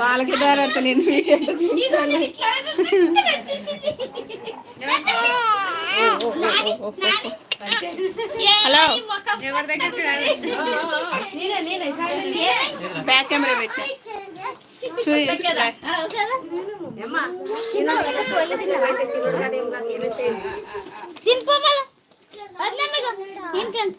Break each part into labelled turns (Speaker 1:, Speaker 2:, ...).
Speaker 1: వాళ్ళకి దారాడుతా నేను వీడియోలో చూపించాను హలో
Speaker 2: ఎవరి దగ్గర
Speaker 1: బ్యాక్ కెమెరా పెట్టా చూయి
Speaker 3: తినిపోమల వదిలేమిగో తినకండి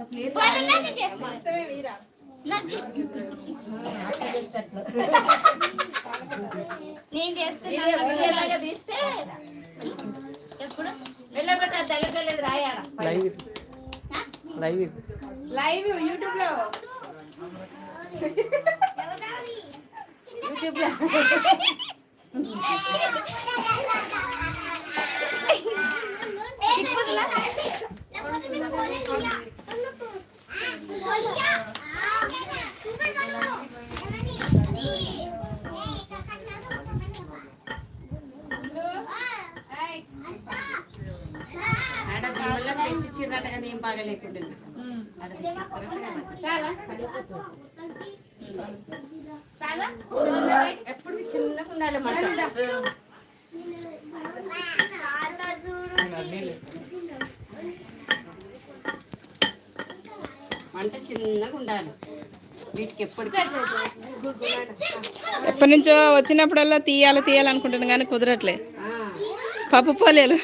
Speaker 3: అక్క నేను చేస్తాను
Speaker 2: తీస్తే ఎప్పుడు వెళ్ళబెట్ట తగ్గలేదు రాయాడ
Speaker 4: లైవ్ లైవ్
Speaker 2: లైవ్ యూట్యూబ్ లో యూట్యూబ్ లో ఎప్పుడు చిన్నగా ఉండాలి మాట మంట చిన్నగా ఉండాలి. వీటికి ఎప్పుడు
Speaker 1: ఎప్పటి నుంచో వచ్చినప్పుడల్లా తీయాలి తీయాలనుకుంటున్నాను కానీ కుదరట్లే. పప్పు పోలేలు.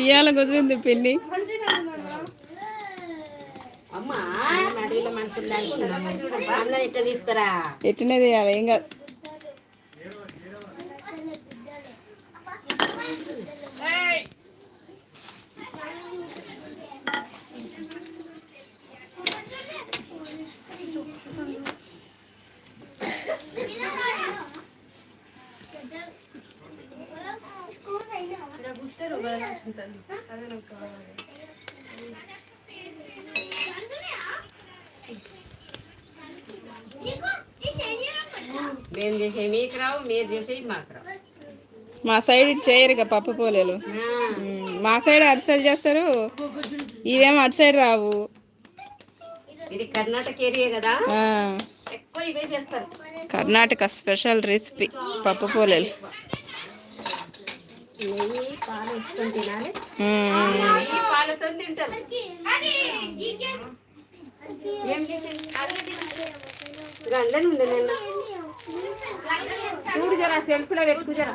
Speaker 1: ఇయ్యాల కుదిరింది పిన్ని ఎట్టినే తీయాలి ఏం కాదు.
Speaker 2: మేము చేసే మీకు రావు మీరు చేసేవి మాకు రావు
Speaker 1: మా సైడ్ ఇటు చేయరు ఇక పప్పు పోలేలు. మా సైడ్ అటు సైడ్ చేస్తారు. ఇవేమో అటు సైడ్ రావు.
Speaker 2: ఇది కర్ణాటక ఏరియా కదా?
Speaker 1: ఆ,
Speaker 2: ఎక్కువ ఇవే చేస్తారు.
Speaker 1: కర్ణాటక స్పెషల్ రెసిపీ పప్పు పోలేలు.
Speaker 2: అందరూ ఉంది నిన్న చూడు జరా సెల్ఫ్లో పెట్టుకు జరా.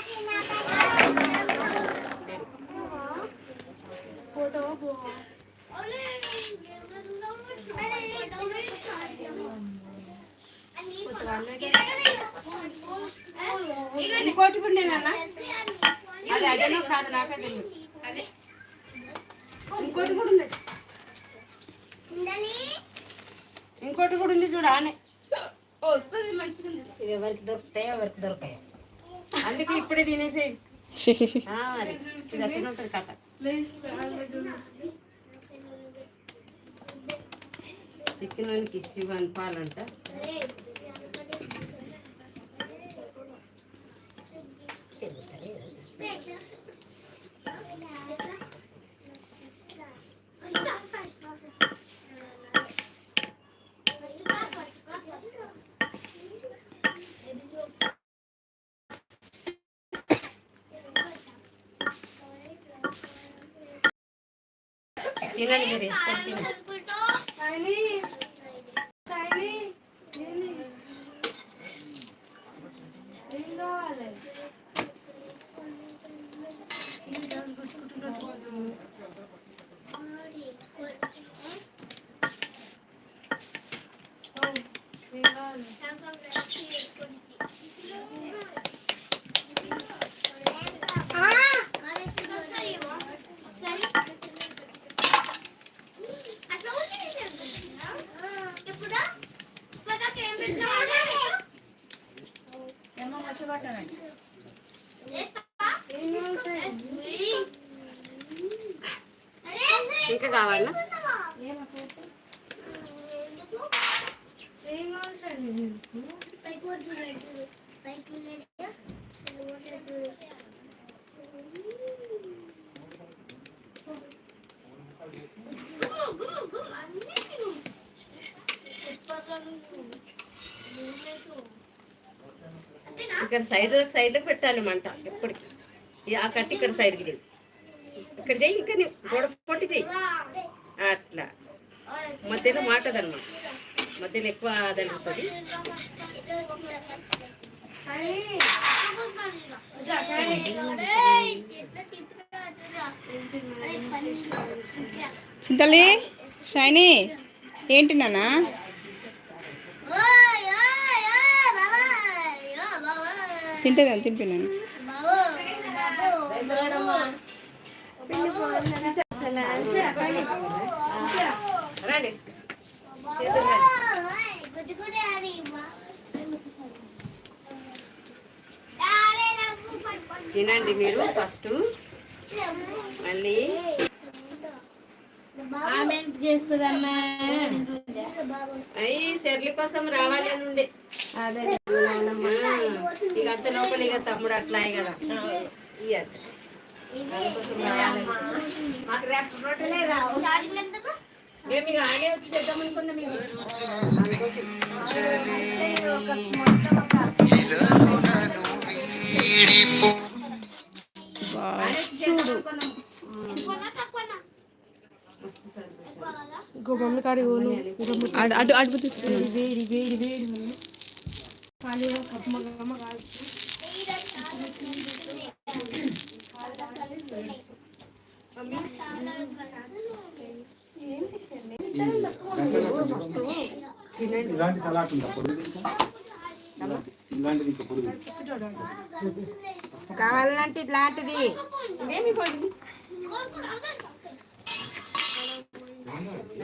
Speaker 2: ఇంకోటి కూడా నేనన్న అది అదేనో కాదు నాకే తెలియదు ఇంకోటి కూడా ఉంది ఇంకోటి కూడా ఉంది చూడ ఆనే.
Speaker 3: ఎవరికి దొరుకుతాయో ఎవరికి దొరకాయో?
Speaker 2: అందుకే ఇప్పుడే తినేసేయి. ఆ, మరి. ఇది అట్లనే ఉంటుంది కథ. చికెన్ వానికి ఇష్టం పాలంట తినండి ఇంకా కావాలా? ఇక్కడ సైడ్ సైడ్ పెట్టాలి మంట ఎప్పటికీ. ఆ కట్టి ఇక్కడ సైడ్కి చెయ్యి ఇక్కడ చెయ్యి ఇంకా నీ అట్లా. మధ్యలో మాటదన్నమాట మధ్యలో ఎక్కువ తగులుతుంది
Speaker 1: చింతలి షైనీ ఏంటి నాన్న? తింటేదాన్ని తింపినాను
Speaker 2: రండి. తినండి మీరు ఫస్ట్. మళ్ళీ. అయ్యి సెర్లి కోసం రావాలి అని ఉండే అదే ఇక అంత లోపల ఇక తమ్ముడు అట్లా కదా. ఇయ్యద్దు. దానికోసం రావాలి. మేము ఇక ఆగే వచ్చి చేద్దాం అనుకున్నాం మేము ఆగే వచ్చి చేద్దాం అనుకున్నాం.
Speaker 1: అటు అటు అటు తీసుకున్నాను
Speaker 5: ఇలాంటి సలాడ్ ఉందా? పొడి ఇలాంటిది ఇంకా పొడి
Speaker 2: కావాలంటే ఇట్లాంటిది. ఇదేమి పొడి.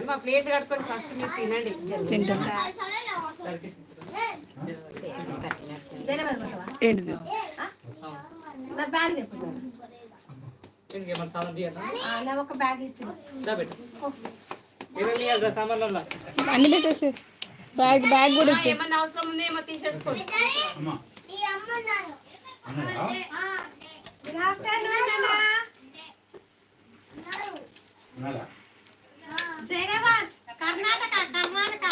Speaker 2: మా ప్లేట్ కట్టుకొని ఫస్ట్ మీరు తినండి.
Speaker 1: తింటాను. ఏంటిది?
Speaker 4: ఇంకేమన్నా సామాన్ తీయాలా
Speaker 3: ఒక బ్యాగ్ ఇచ్చి
Speaker 4: దా పెట్టు. ఏమేమి తీయాలి సామాన్లలో
Speaker 1: అన్ని పెట్టేసి బ్యాగ్ బ్యాగ్ కూడా ఇచ్చి
Speaker 2: ఏమన్నా అవసరం ఉందో ఏమో తీసేసుకోండి
Speaker 3: కర్ణాటక కర్ణాటక.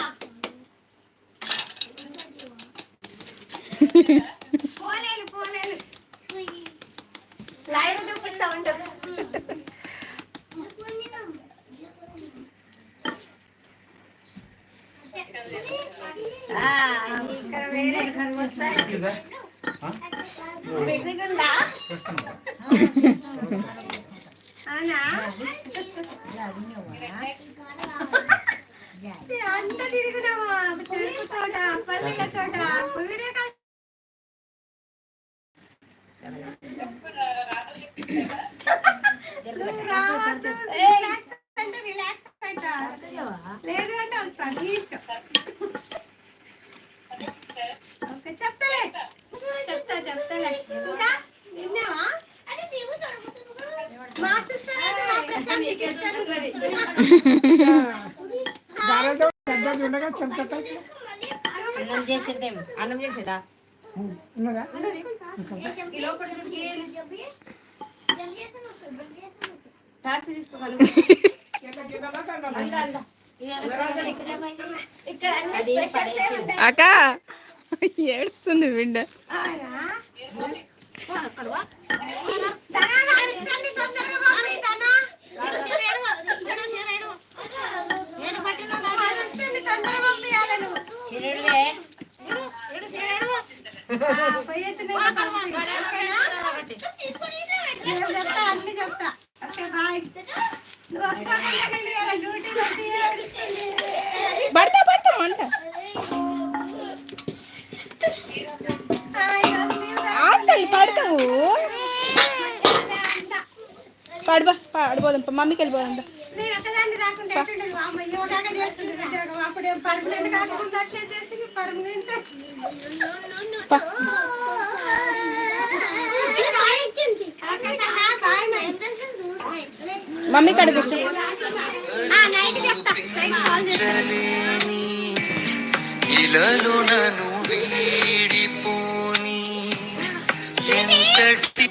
Speaker 3: లైవ్ చూపిస్తా ఉండు ఇక్కడ వేరే వస్తాయి
Speaker 5: ఇదా? ఆ?
Speaker 3: బిజీగుందా
Speaker 5: చేస్తాను.
Speaker 3: అవునా అంత తిరిగినావా చెరుకు తోట పల్లెల తోట
Speaker 2: అన్నం చేసేదేం అన్నం చేసేదా
Speaker 1: అక్క ఏడుస్తుంది బిడ్డ.
Speaker 3: అక్కడ అన్ని చెప్తా బాయ్
Speaker 1: పడతా పడతా అంట పడతావు.
Speaker 3: అదే
Speaker 1: పడిపోదాం మమ్మీకి వెళ్ళిపోదాం
Speaker 2: మమ్మీ కాడ కూర్చో.
Speaker 3: ఆ, నైట్ చెప్తా. నైట్ కాల్ చేస్తా.
Speaker 4: ఇలలో నన్ను వీడిపోని. ఎంతటి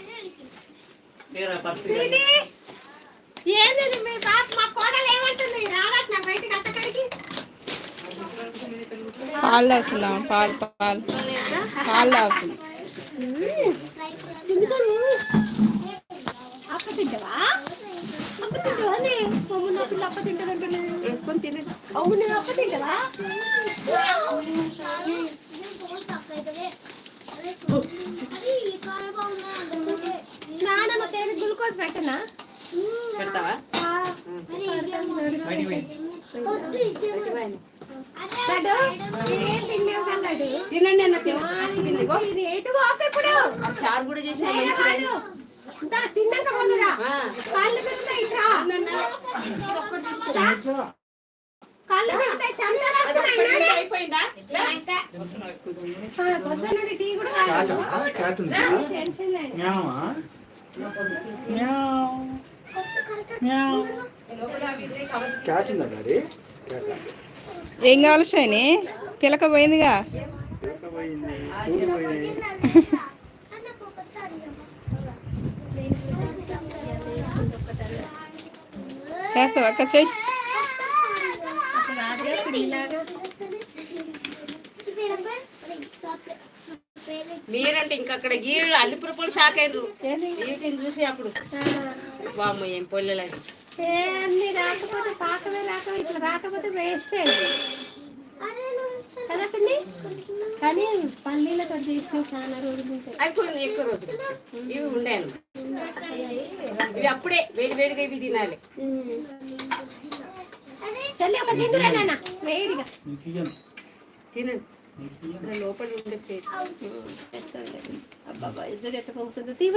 Speaker 2: పాలు తాగుతున్నాం పాలు పాలు. పాలు తాగుతుంది
Speaker 3: అప్ప తింటావా? అప్ప తింటావా? నీ అమ్మ నా పిల్ల అప్ప తింటదంటే
Speaker 6: వేసుకొని తినండి.
Speaker 3: అవును? నేను అప్ప తింటావా? నానమ్మ తేనె గ్లూకోజ్ పెట్టనా?
Speaker 6: పెడతావా? తినండి అన్న తినండి చారు కూడా చేసిన
Speaker 3: తిన్నాక పోదురా. కాళ్ళు తిరుగుతాయి కాళ్ళు తిరుగుతాయి చంద్రరాసిన
Speaker 6: అయిపోయిందా
Speaker 3: పొద్దున్న టీ కూడా
Speaker 5: క్యాట్
Speaker 3: తాగకు.
Speaker 5: క్యాట్ ఉందా
Speaker 2: ఏం కావాలి షైని? పిలక పోయిందిగా చేస్తావా? అక్క చెయ్యి
Speaker 6: మీరంటే ఇంక అక్కడ గీడు అన్ని పురపలు షాక్ అయినరు వీటిని చూసి అప్పుడు. వామ్మ ఏం పొల్లలని
Speaker 3: ఏ, అన్ని రాకపోతే పాకమే రాక ఇట్లా రాకపోతే వేస్ట్ కదా పిన్ని? కానీ పల్లీలతో చేసిన చాలా రోజులు ఉంటాయి.
Speaker 6: అవి కొన్ని ఎక్కువ రోజులు ఇవి ఉండాను ఇవి అప్పుడే వేడి వేడిగా ఇవి తినాలి.
Speaker 3: చెల్లి ఒకటి తిందురా నాన్న. వేడిగా.
Speaker 6: తినండి. లోపల ఉండే ప్లేట్.
Speaker 3: అబ్బాబా ఇద్దరు ఎట్లా పోతుంది తీవ